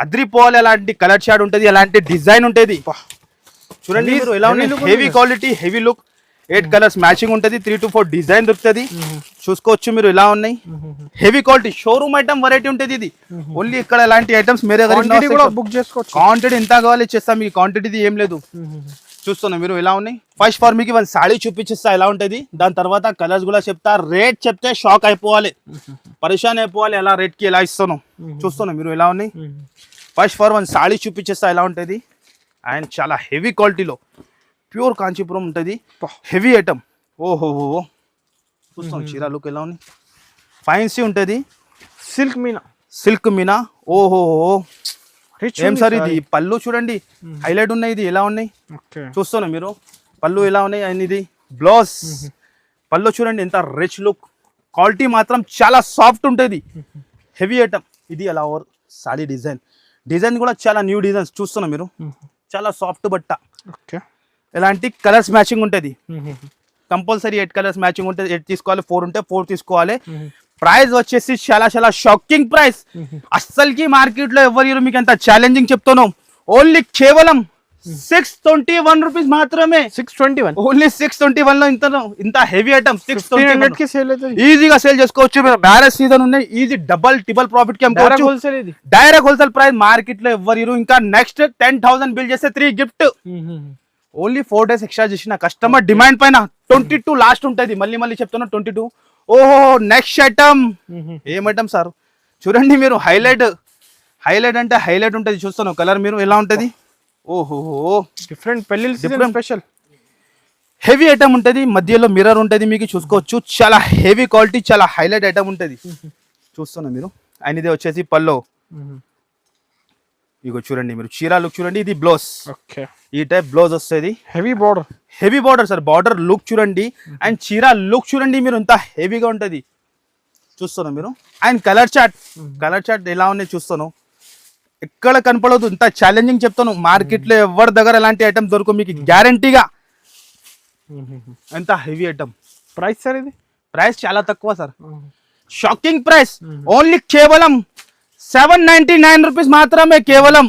అద్రిపోవాలి. ఎలాంటి కలర్ చార్ట్ ఉంటుంది? ఎలాంటి డిజైన్ ఉంటుంది? చూడండి ఎలా ఉన్నాయి? Heavy. Quality heavy look eight colours matching ఉంటుంది త్రీ టు ఫోర్ డిజైన్ దొరుకుతుంది. చూసుకోవచ్చు మీరు ఎలా ఉన్నాయి? Heavy quality showroom item variety ఉంటుంది ఇది. ఓన్లీ ఇక్కడ ఎలాంటి ఐటమ్స్ మీరే బుక్ చేసుకోవచ్చు. క్వాంటిటీ ఎంత కావాలి ఇచ్చేస్తాం మీకు క్వాంటిటీ ఏం లేదు. చూస్తున్నా మీరు ఎలా ఉన్నాయి? ఫస్ట్ ఫార్ మీకు వన్ సాడీ చూపించిస్తా ఎలా ఉంటుంది? దాని తర్వాత కలర్స్ కూడా చెప్తా రేట్ చెప్తే షాక్ అయిపోవాలి. పరిశాన్ అయిపోవాలి ఎలా రేట్కి ఎలా ఇస్తాను. చూస్తున్నా మీరు ఎలా ఉన్నాయి? ఫస్ట్ ఫార్ వన్ సాడీ చూపించేస్తా ఎలా ఉంటుంది? అండ్ చాలా హెవీ క్వాలిటీలో. ప్యూర్ కాంచీపురం ఉంటుంది. Heavy item. ఓహో చూస్తాం చీర లుక్ ఎలా ఉంది? ఫైన్సీ ఉంటుంది. సిల్క్ మీనా? సిల్క్ మీనా? ఓహో ఏం సార్ ఇది? పళ్ళు చూడండి. హైలైట్ ఉన్నాయి ఇది. ఎలా ఉన్నాయి? చూస్తున్నా మీరు. పళ్ళు ఎలా ఉన్నాయి? అండ్ ఇది బ్లౌజ్. పళ్ళు చూడండి. ఎంత రిచ్ లుక్ క్వాలిటీ మాత్రం చాలా సాఫ్ట్ ఉంటుంది. హెవీ ఐటమ్ ఇది అలా ఓవర్ సాడీ డిజైన్. డిజైన్ కూడా చాలా న్యూ డిజైన్స్ చూస్తున్నా మీరు. చాలా సాఫ్ట్ బట్ట. ఓకే. ఎలాంటి కలర్స్ మ్యాచింగ్ ఉంటుంది. కంపల్సరీ ఎయిట్ కలర్స్ మ్యాచింగ్ ఉంటుంది. ఎయిట్ తీసుకోవాలి ఫోర్ ఉంటే ఫోర్ తీసుకోవాలి. ప్రైస్ వచ్చేసి చాలా చాలా షాకింగ్ ప్రైస్. అస్సలకి మార్కెట్లో ఎవరు మీకు అంత ఛాలెంజింగ్ చెప్తాను ఓన్లీ కేవలం సిక్స్ ట్వంటీ వన్ రూపీస్ మాత్రమే. Six twenty one only six twenty వన్లో ఇంత ఇంత హెవీ ఐటమ్ సిక్స్ హండ్రెడ్కి సేల్ అవుతుంది. ఈజీగా సేల్ చేసుకోవచ్చు. మ్యారేజ్ సీజన్ ఉన్నాయి ఈజీ డబల్ ట్రిపుల్ ప్రాఫిట్కి అమ్ముకోవచ్చు. హోల్సేల్ ఇది. డైరెక్ట్ హోల్సేల్ ప్రైస్ మార్కెట్లో ఎవ్వరు ఇరు. ఇంకా నెక్స్ట్ టెన్ థౌసండ్ బిల్ చేస్తే three gift only four days extra చేసిన కస్టమర్ డిమాండ్ పైన ట్వంటీ టూ లాస్ట్ ఉంటుంది. మళ్ళీ మళ్ళీ చెప్తున్నా ట్వంటీ టూ ఓహో నెక్స్ట్ ఐటమ్ ఏం ఐటమ్ సార్? చూడండి మీరు హైలైట్ హైలైట్ అంటే హైలైట్ ఉంటుంది చూస్తాను. కలర్ మీరు ఎలా ఉంటుంది? ఓహో డిఫరెంట్ పెళ్ళి. స్పెషల్ హెవీ ఐటమ్ ఉంటుంది మధ్యలో మిర్రర్ ఉంటుంది మీకు చూసుకోవచ్చు. చాలా హెవీ క్వాలిటీ చాలా హైలైట్ ఐటమ్ ఉంటుంది. చూస్తున్నా మీరు. అండ్ ఇది వచ్చేసి పల్లో. ఇగో చూడండి మీరు. చీరా లుక్ చూడండి ఇది బ్లౌజ్ ఈ టైప్ బ్లౌజ్ వస్తుంది. Heavy border heavy border sir border look చూడండి. అండ్ చీర లుక్ చూడండి మీరు ఇంత హెవీగా ఉంటుంది. చూస్తాను మీరు. And colour chart colour chart ఎలా ఉన్నాయి చూస్తాను. ఎక్కడ కనపడదు. ఇంత ఛాలెంజింగ్ చెప్తాను. మార్కెట్లో ఎవరి దగ్గర ఎలాంటి ఐటమ్ దొరకు మీకు. గ్యారంటీగా ఎంత హెవీ ఐటమ్ ప్రైస్ సార్ ఇది? ప్రైస్ చాలా తక్కువ సార్ షాకింగ్ ప్రైస్ ఓన్లీ కేవలం సెవెన్ నైన్టీ నైన్ రూపీస్ మాత్రమే కేవలం.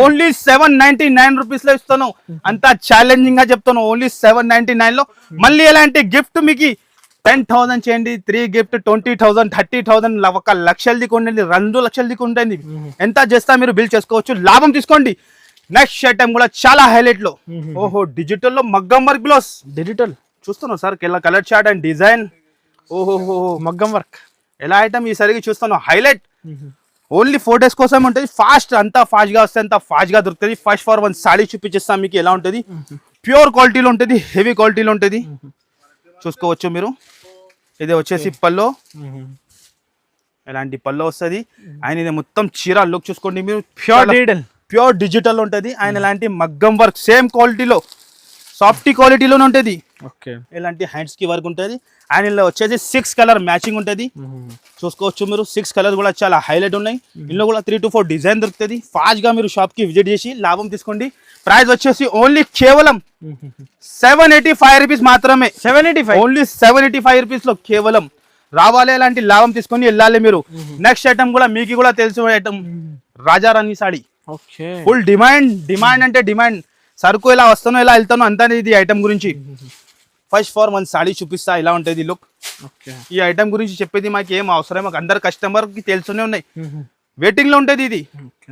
ఓన్లీ సెవెన్ నైన్టీ నైన్ రూపీస్లో ఇస్తాను. అంత ఛాలెంజింగ్గా చెప్తాను. ఓన్లీ సెవెన్ నైన్టీ నైన్లో మళ్ళీ ఎలాంటి గిఫ్ట్ మీకు టెన్ థౌసండ్ చేయండి three gift twenty thousand thirty thousand ఒక లక్షలది కొండండి రెండు లక్షలది కొండండి ఎంత చేస్తా మీరు బిల్ చేసుకోవచ్చు? లాభం తీసుకోండి. నెక్స్ట్ ఐటమ్ కూడా చాలా హైలైట్లో ఓహో డిజిటల్లో మగ్గం వర్క్ బ్లౌజ్ డిజిటల్ చూస్తున్నావు sir colour chart and design ఓహో మగ్గం వర్క్ ఎలా ఐటమ్ ఈసారికి చూస్తాను హైలైట్. ఓన్లీ ఫోర్ డేస్ కోసం ఉంటుంది ఫాస్ట్ అంతా ఫాస్ట్గా వస్తే అంత ఫాస్ట్గా దొరుకుతుంది. ఫస్ట్ ఫర్ వన్ సాడీ చూపించేస్తాం మీకు ఎలా ఉంటుంది. ప్యూర్ క్వాలిటీలో ఉంటుంది హెవీ క్వాలిటీలో ఉంటుంది. చూసుకోవచ్చు మీరు. ఇది వచ్చేసి పల్లో. ఎలాంటి పల్లో వస్తుంది? ఆయన ఇది మొత్తం చీర లుక్ చూసుకోండి మీరు. ప్యూర్ డిజిటల్ ప్యూర్ డిజిటల్ ఉంటుంది. ఆయన ఇలాంటి మగ్గం వర్క్ సేమ్ క్వాలిటీలో సాఫ్టీ క్వాలిటీలోనే ఉంటుంది. ఇలాంటి హ్యాండ్స్కి వర్క్ ఉంటుంది. అండ్ ఇందులో వచ్చేసి సిక్స్ కలర్ మ్యాచింగ్ ఉంటుంది. చూసుకోవచ్చు మీరు. సిక్స్ కలర్ కూడా చాలా హైలైట్ ఉన్నాయి. ఇందులో కూడా త్రీ టు ఫోర్ డిజైన్ దొరుకుతుంది. ఫాస్ట్గా మీరు షాప్కి విజిట్ చేసి లాభం తీసుకోండి. ప్రైస్ వచ్చేసి ఓన్లీ కేవలం సెవెన్ ఎయిటీ ఫైవ్ రూపీస్ మాత్రమే. Seven eighty five only seven eighty five రూపీస్లో కేవలం రావాలి అలాంటి లాభం తీసుకొని వెళ్ళాలి మీరు. నెక్స్ట్ ఐటమ్ కూడా మీకు కూడా తెలిసిన item Rajarani sari full demand demand అంటే డిమాండ్ సరుకు ఎలా వస్తానో ఎలా వెళ్తానో అంతా ఇది ఐటమ్ గురించి. ఫస్ట్ ఫార్ వన్ సాడీ చూపిస్తా ఇలా ఉంటుంది లుక్ ఈ ఐటమ్ గురించి చెప్పేది మాకు ఏం అవసరం మాకు అందరు కస్టమర్కి తెలుసునే ఉన్నాయి. వెయిటింగ్లో ఉంటుంది ఇది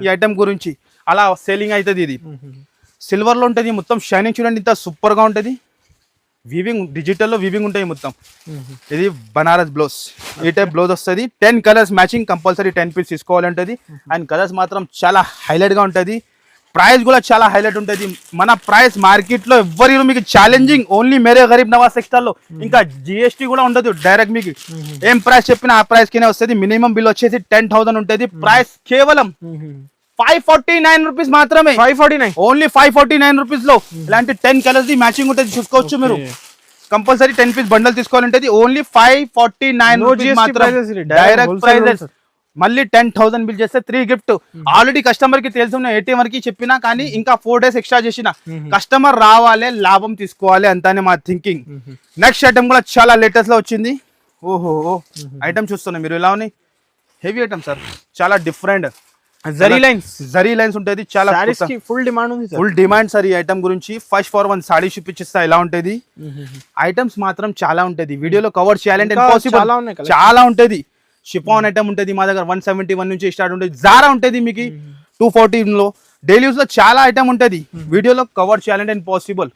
ఈ ఐటమ్ గురించి. అలా సేలింగ్ అవుతుంది ఇది. సిల్వర్లో ఉంటుంది మొత్తం షైనింగ్ చూడండి ఇంత సూపర్గా ఉంటుంది. వీవింగ్ డిజిటల్లో వీవింగ్ ఉంటాయి మొత్తం. ఇది బనారస్ బ్లౌజ్ ఈ టైప్ బ్లౌజ్ వస్తుంది. Ten colours matching compulsory ten piece తీసుకోవాలంటది. And colours మాత్రం చాలా హైలైట్గా ఉంటుంది. ప్రైస్ కూడా చాలా హైలైట్ ఉంటుంది. మన ప్రైస్ మార్కెట్లో ఎవ్వరు మీకు ఛాలెంజింగ్ ఓన్లీ మేరే గరీబ్ నవాజ్ సెక్టర్లో ఇంకా జిఎస్టీ కూడా ఉండదు డైరెక్ట్ మీకు. ఏం ప్రైస్ చెప్పినా ఆ ప్రైస్ కినే వస్తుంది. మినిమం బిల్ వచ్చేసి టెన్ థౌసండ్ ఉంటుంది. ప్రైస్ కేవలం ఫైవ్ ఫార్టీ నైన్ రూపీస్ మాత్రమే. Five forty nine only five forty nine రూపీస్లో ఇలాంటి టెన్ కలర్స్ ది మ్యాచింగ్ ఉంటుంది చూసుకోవచ్చు మీరు. కంపల్సరీ టెన్ పీస్ బండల్ తీసుకోవాలంటే ఓన్లీ ఫైవ్ ఫార్టీ నైన్ మాత్రం. Direct direct prices. మళ్ళీ టెన్ థౌసండ్ బిల్ చేస్తే త్రీ గిఫ్ట్. ఆల్రెడీ కస్టమర్కి తెలుసు ఏటీఎం వరకు చెప్పినా కానీ ఇంకా ఫోర్ డేస్ ఎక్స్ట్రా చేసిన. కస్టమర్ రావాలి లాభం తీసుకోవాలి అంతానే మా థింకింగ్ నెక్స్ట్ ఐటమ్ కూడా చాలా లేటెస్ట్లో వచ్చింది. ఓహో ఐటమ్ చూస్తున్నా మీరు ఎలా ఉన్నాయి? హెవీ ఐటమ్ సార్ చాలా different zari lines zari lines ఉంటుంది చాలా ఫుల్ డిమాండ్ ఉంది సార్ ఫుల్ డిమాండ్ సార్ ఈ ఐటమ్ గురించి. ఫస్ట్ ఫర్ వన్ సాడీ చూపించిస్తా ఎలా ఉంటుంది? ఐటమ్స్ మాత్రం చాలా ఉంటది. వీడియోలో కవర్ చేయాలంటే. చాలా ఉన్నాయి. చాలా ఉంటది. షిఫాన్ ఐటమ్ ఉంటది మా దగ్గర వన్ సెవెంటీ వన్ నుంచి స్టార్ట్ ఉంటుంది. జారా ఉంటది మీకు టూ ఫోర్టీన్లో. డైలీ యూస్లో చాలా ఐటమ్ ఉంటది. వీడియోలో కవర్ చేయాలంటే ఇంపాసిబుల్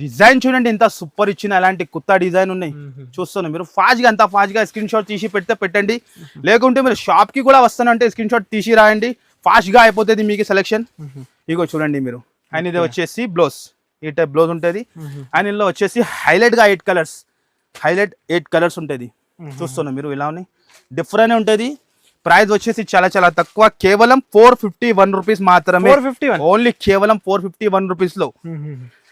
డిజైన్ చూడండి ఎంత సూపర్ ఇచ్చిన అలాంటి కొత్త డిజైన్ ఉన్నాయి. చూస్తున్నాను మీరు ఫాస్ట్గా అంత ఫాస్ట్గా స్క్రీన్ షాట్ తీసి పెడితే పెట్టండి. లేకుంటే మీరు షాప్కి కూడా వస్తానంటే స్క్రీన్ షాట్ తీసి రాయండి. ఫాస్ట్గా అయిపోతుంది మీకు సెలెక్షన్ ఇగో చూడండి మీరు. అండ్ ఇది వచ్చేసి బ్లౌజ్ ఈ టైప్ బ్లౌజ్ ఉంటుంది అండ్ ఇందులో వచ్చేసి హైలైట్గా eight colours highlight eight colours ఉంటుంది. చూస్తున్నా మీరు ఇలా ఉన్నాయి. డిఫరెంట్ ఉంటుంది. ప్రైస్ వచ్చేసి చాలా చాలా తక్కువ. కేవలం ఫోర్ ఫిఫ్టీ వన్ రూపీస్ మాత్రమే ఫోర్ ఫిఫ్టీ వన్ ఓన్లీ కేవలం ఫోర్ ఫిఫ్టీ వన్ రూపీస్లో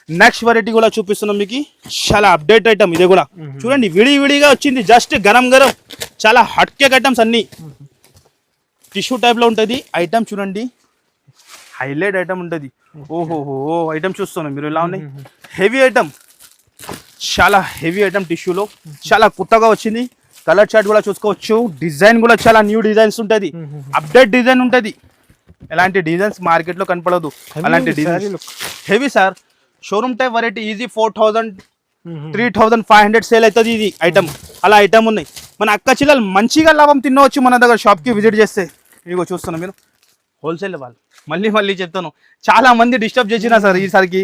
నెక్స్ట్ వెరైటీ కూడా చూపిస్తున్నాం మీకు. చాలా అప్డేట్ ఐటమ్ ఇది కూడా. చూడండి విడి విడిగా వచ్చింది. జస్ట్ గరం గరం. చాలా హట్ కేక్ ఐటమ్స్ అన్ని. టిష్యూ టైప్లో ఉంటుంది. ఐటమ్ చూడండి. హైలైట్ ఐటమ్ ఉంటుంది. ఓహోహో ఐటమ్ చూస్తున్నాం మీరు ఎలా ఉన్నాయి. హెవీ ఐటమ్ చాలా హెవీ ఐటమ్ టిష్యూలో చాలా కొత్తగా వచ్చింది. కలర్ చార్ట్ కూడా చూసుకోవచ్చు. డిజైన్ కూడా చాలా న్యూ డిజైన్స్ ఉంటుంది. అప్డేట్ డిజైన్ ఉంటుంది. ఎలాంటి డిజైన్స్ మార్కెట్లో కనపడదు అలాంటి designs heavy sir. Showroom type variety easy four thousand three thousand five hundred sale అవుతుంది ఇది ఐటమ్ అలా ఐటమ్ ఉన్నాయి. మన అక్క చిల్లలు మంచిగా లాభం తినవచ్చు మన దగ్గర షాప్కి విజిట్ చేస్తే. ఇదిగో చూస్తున్నాం మీరు. హోల్సేల్ వాళ్ళు. మళ్ళీ మళ్ళీ చెప్తాను. చాలా మంది డిస్టర్బ్ చేసిన సార్ ఈసారికి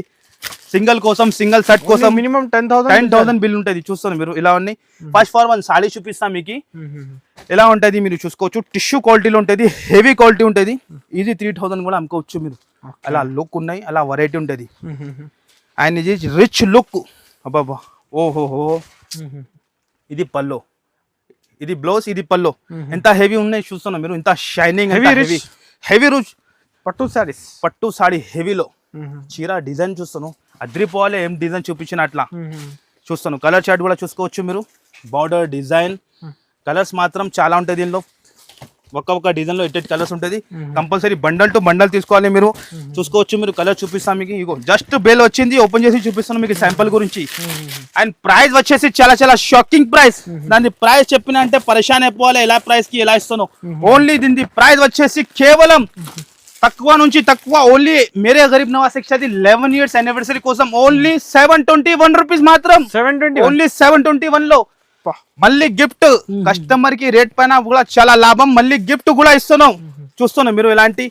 సింగిల్ కోసం సింగిల్ సెట్ కోసం minimum ten thousand ten thousand bill ఉంటుంది. చూస్తాను మీరు ఇలా ఉన్నాయి. ఫస్ట్ ఫార్ వన్ సాడీ చూపిస్తాం మీకు. ఎలా ఉంటుంది మీరు చూసుకోవచ్చు. టిష్యూ క్వాలిటీలో ఉంటుంది హెవీ క్వాలిటీ ఉంటుంది. ఇది త్రీ థౌసండ్ కూడా అమ్ముకోవచ్చు మీరు. అలా లుక్ ఉన్నాయి అలా వెరైటీ ఉంటుంది. అండ్ ఇది రిచ్ లుక్ అబ్బాబా ఓహోహో. ఇది పల్లో ఇది బ్లౌజ్ ఇది పల్లో ఎంత హెవీ ఉన్నాయి చూస్తున్నాం మీరు. ఇంత షైనింగ్ హెవీ. హెవీ రుచ్ పట్టు శారీస్ పట్టు సాడీ హెవీలో చీర డిజైన్ చూస్తాను. అద్రిపోవాలి ఏం డిజైన్ చూపించిన అట్లా చూస్తాను. కలర్ చార్ట్ కూడా చూసుకోవచ్చు మీరు. బార్డర్ డిజైన్ కలర్స్ మాత్రం చాలా ఉంటాయి దీనిలో. ఒక్క ఒక్క డిజైన్లో ఎయిట్ కలర్స్ ఉంటుంది కంపల్సరీ బండల్ టు బండల్ తీసుకోవాలి మీరు. చూసుకోవచ్చు మీరు. కలర్ చూపిస్తాను మీకు. ఇగో జస్ట్ బేల్ వచ్చింది. ఓపెన్ చేసి చూపిస్తాను మీకు శాంపుల్ గురించి. అండ్ ప్రైస్ వచ్చేసి చాలా చాలా షాకింగ్ ప్రైస్ దాని ప్రైస్ చెప్పిన అంటే పరేషాన్ అయిపోవాలి. ఎలా ప్రైస్కి ఎలా ఇస్తాను? ఓన్లీ దీని ప్రైస్ వచ్చేసి కేవలం తక్కువ నుంచి తక్కువ ఓన్లీ మేరే గరీబ్ నవాజ్ శిక్షది లెవెన్ ఇయర్స్ అనివర్సరీ కోసం only seven twenty one rupees మాత్రం. Seven twenty only seven twenty వన్లో మళ్ళీ గిఫ్ట్ కస్టమర్కి రేట్ పైన కూడా చాలా లాభం. మళ్ళీ గిఫ్ట్ కూడా ఇస్తున్నాం. చూస్తున్నాం మీరు ఇలాంటి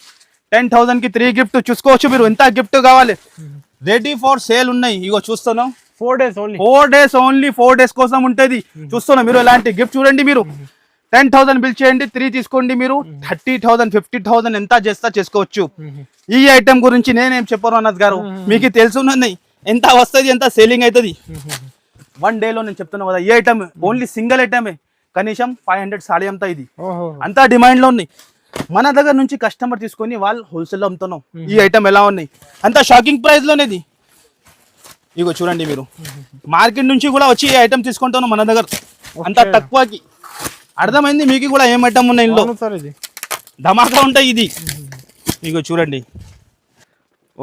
టెన్ థౌసండ్కి త్రీ గిఫ్ట్ చూసుకోవచ్చు మీరు. ఎంత గిఫ్ట్ కావాలి? రెడీ ఫర్ సేల్ ఉన్నాయి. ఇగో చూస్తున్నాం. Four days only four days only four days కోసం ఉంటుంది. చూస్తున్నాం మీరు ఇలాంటి గిఫ్ట్ చూడండి మీరు. టెన్ థౌసండ్ బిల్ చేయండి త్రీ తీసుకోండి మీరు. థర్టీ థౌసండ్ ఫిఫ్టీ థౌసండ్ ఎంత చేస్తా చేసుకోవచ్చు. ఈ ఐటమ్ గురించి నేనేం చెప్పను అన్నది గారు? మీకు తెలుసున్నది ఎంత వస్తుంది ఎంత సేలింగ్ అవుతుంది వన్ డేలో నేను చెప్తున్నా కదా ఈ ఐటమ్ ఓన్లీ సింగిల్ ఐటమే. కనీసం ఫైవ్ హండ్రెడ్ సాడీ అంతా ఇది అంతా డిమాండ్లో ఉన్నాయి. మన దగ్గర నుంచి కస్టమర్ తీసుకొని వాళ్ళు హోల్సేల్ అమ్ముతున్నాం. ఈ ఐటమ్ ఎలా ఉన్నాయి? అంత షాకింగ్ ప్రైస్ లోనేది ఇగో చూడండి మీరు. మార్కెట్ నుంచి కూడా వచ్చి ఈ ఐటమ్ తీసుకుంటాను మన దగ్గర. అంత. తక్కువకి. అర్థమైంది? మీకు కూడా ఏం ఐటమ్ ఉన్నాయి సార్ ఇది. ధమాకా ఉంటాయి ఇది. ఇగో చూడండి.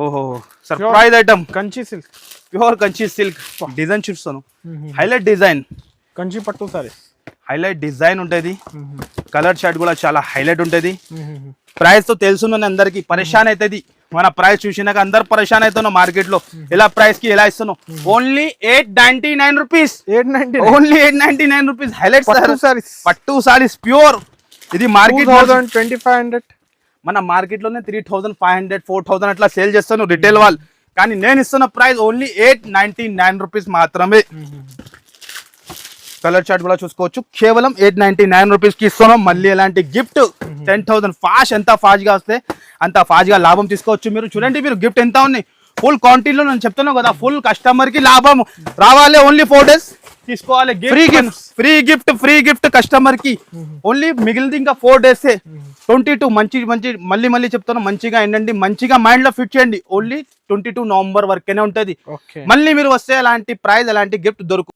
ఓహో surprise item Kanchi silk pure Kanchi silk design చూస్తాను హైలైట్ డిజైన్ కంచి పట్టు సారీస్ హైలైట్ డిజైన్ ఉంటుంది. కలర్ షర్ట్ కూడా చాలా హైలైట్ ఉంటుంది. ప్రైస్తో తెలుసున్నది అందరికి. పరేషాన్ అవుతుంది. మన ప్రైస్ చూసినాక అందరు పరేషాన్ అవుతున్నాం మార్కెట్లో ఎలా ప్రైస్కి ఎలా ఇస్తున్నాం? Only eight ninety nine rupees eight ninety only eight ninety nine rupees highlight saris పట్టు సారీస్ ప్యూర్ ఇది మార్కెట్ ట్వంటీ ఫైవ్ హండ్రెడ్ మన మార్కెట్లోనే three thousand five hundred four thousand అట్లా సేల్ చేస్తాను రిటైల్ వాళ్ళు. కానీ నేను ఇస్తున్న price only eight ninety nine rupees మాత్రమే కలర్ చార్ట్ కూడా చూసుకోవచ్చు. కేవలం ఎయిట్ నైన్టీ నైన్ రూపీస్కి ఇస్తున్నాం. మళ్ళీ ఎలాంటి గిఫ్ట్? టెన్ థౌసండ్ ఫాస్ట్ ఎంత ఫాస్ట్గా వస్తే అంత ఫాస్ట్గా లాభం తీసుకోవచ్చు మీరు. చూడండి మీరు గిఫ్ట్ ఎంత ఉన్నాయి. ఫుల్ క్వాంటిటీలో నేను చెప్తున్నాను కదా ఫుల్ కస్టమర్కి లాభం. రావాలి ఓన్లీ ఫోర్ డేస్ తీసుకోవాలి free gift free gift free gift కస్టమర్కి. ఓన్లీ మిగిలింది ఇంకా ఫోర్ డేస్ ట్వంటీ టూ మంచి మంచి మళ్ళీ మళ్ళీ చెప్తాను మంచిగా ఏంటండి? మంచిగా మైండ్లో ఫిట్ చేయండి. ఓన్లీ ట్వంటీ టూ నవంబర్ వరకేనే ఉంటది. మళ్ళీ మీరు వస్తే అలాంటి ప్రైజ్ అలాంటి గిఫ్ట్ దొరుకు